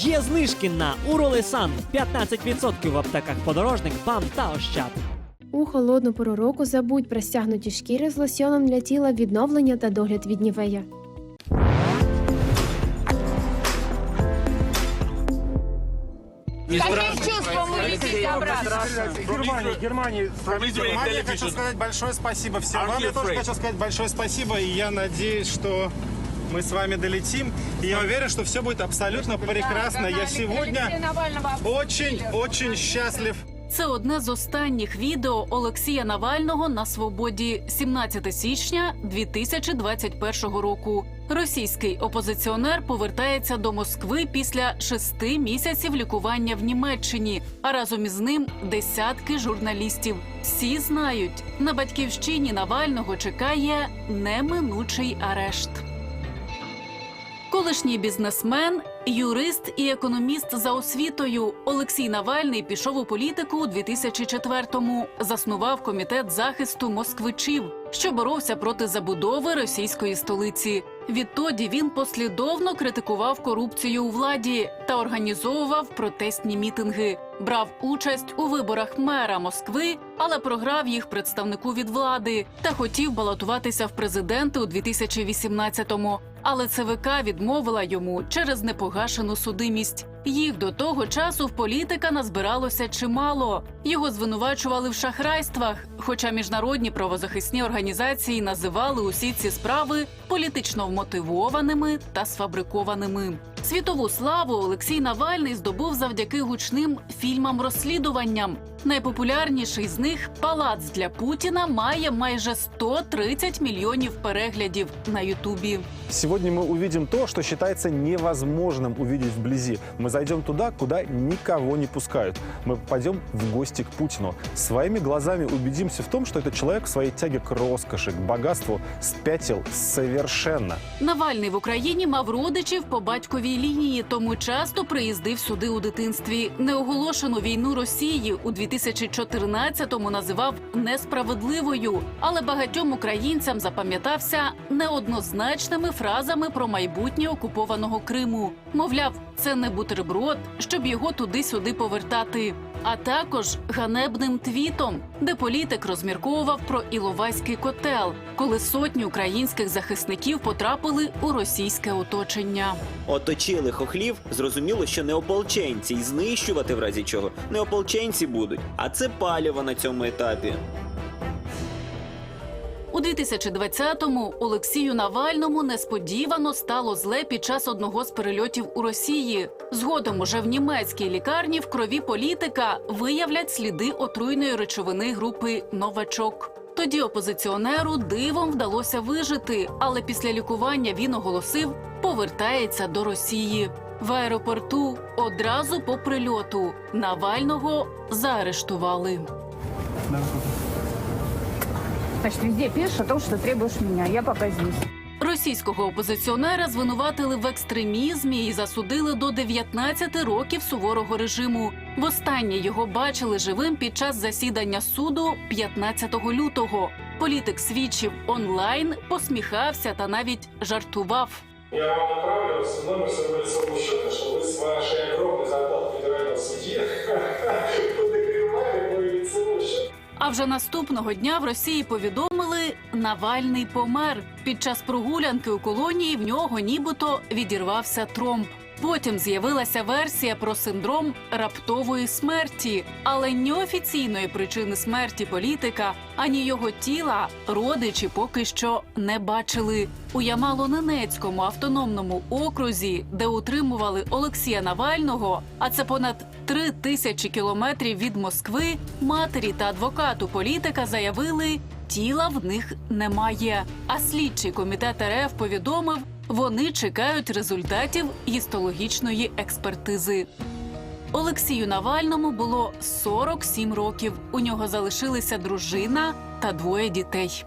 Є знижки на Уролесан 15% в аптеках подорожник, БАМ та Ощад. У холодну пору року забудь про стягнуті шкіри з лосьоном для тіла відновлення та догляд від нівея. Каким чувством вы летите обратно? Германии, Германии, Германии Германии я television. хочу сказать большое спасибо всем вам. Я тоже хочу сказать большое спасибо, и я надеюсь, что мы с вами долетим. И я уверен, что все будет абсолютно прекрасно. Я сегодня очень-очень счастлив. Це одне з останніх відео Олексія Навального на свободі 17 січня 2021 року. Російський опозиціонер повертається до Москви після шести місяців лікування в Німеччині, а разом із ним десятки журналістів. Всі знають, на батьківщині Навального чекає неминучий арешт. Колишній бізнесмен, юрист і економіст за освітою Олексій Навальний пішов у політику у 2004-му. Заснував комітет захисту москвичів, що боровся проти забудови російської столиці. Відтоді він послідовно критикував корупцію у владі та організовував протестні мітинги. Брав участь у виборах мера Москви, але програв їх представнику від влади та хотів балотуватися в президенти у 2018-му. Але ЦВК відмовила йому через непогашену судимість. Їх до того часу в політика назбиралося чимало. Його звинувачували в шахрайствах, хоча міжнародні правозахисні організації називали усі ці справи політично вмотивованими та сфабрикованими. Світову славу Олексій Навальний здобув завдяки гучним фільмам-розслідуванням. Найпопулярніший з них Палац для Путіна має майже 130 мільйонів переглядів на Ютубі. Сегодня мы увидим то, что считается невозможным увидеть вблизи. Мы зайдем туда, куда никого не пускают. Мы пойдем в гости к Путину. Своими глазами убедимся в том, что этот человек в своей тяге к роскоши, к богатству спятил совершенно. Навальний в Україні мав родичів по батьковій лінії, тому часто приїздив сюди у дитинстві. Неоголошену війну Росії у 2014-му називав несправедливою, але багатьом українцям запам'ятався неоднозначними фразами про майбутнє окупованого Криму. Мовляв, це не бутерброд, щоб його туди-сюди повертати. А також ганебним твітом, де політик розмірковував про Іловайський котел, коли сотні українських захисників потрапили у російське оточення. Оточили хохлів, зрозуміло, що не ополченці, і знищувати в разі чого не ополченці будуть, а це паліво на цьому етапі. У 2020-му Олексію Навальному несподівано стало зле під час одного з перельотів у Росії. Згодом уже в німецькій лікарні в крові політика виявлять сліди отруйної речовини групи Новачок. Тоді опозиціонеру дивом вдалося вижити, але після лікування він оголосив, повертається до Росії. В аеропорту одразу по прильоту Навального заарештували. Значит, везде пишешь о том, что требуешь меня. Я пока здесь. Російського опозиціонера звинуватили в екстремізмі і засудили до 19 років суворого режиму. Востаннє його бачили живим під час засідання суду 15 лютого. Політик свідчив онлайн, посміхався та навіть жартував. Я вам направлю с номер своего лицевого счета, что вы с вашей огромной зарплатой федерального судьи А вже наступного дня в Росії повідомили, Навальний помер. Під час прогулянки у колонії в нього нібито відірвався тромб. Потім з'явилася версія про синдром раптової смерті, але ні офіційної причини смерті політика, ані його тіла родичі поки що не бачили. У Ямало-Ненецькому автономному окрузі, де утримували Олексія Навального, а це понад три тисячі кілометрів від Москви, матері та адвокату політика заявили, тіла в них немає. А слідчий комітет РФ повідомив, вони чекають результатів гістологічної експертизи. Олексію Навальному було 47 років. У нього залишилися дружина та двоє дітей.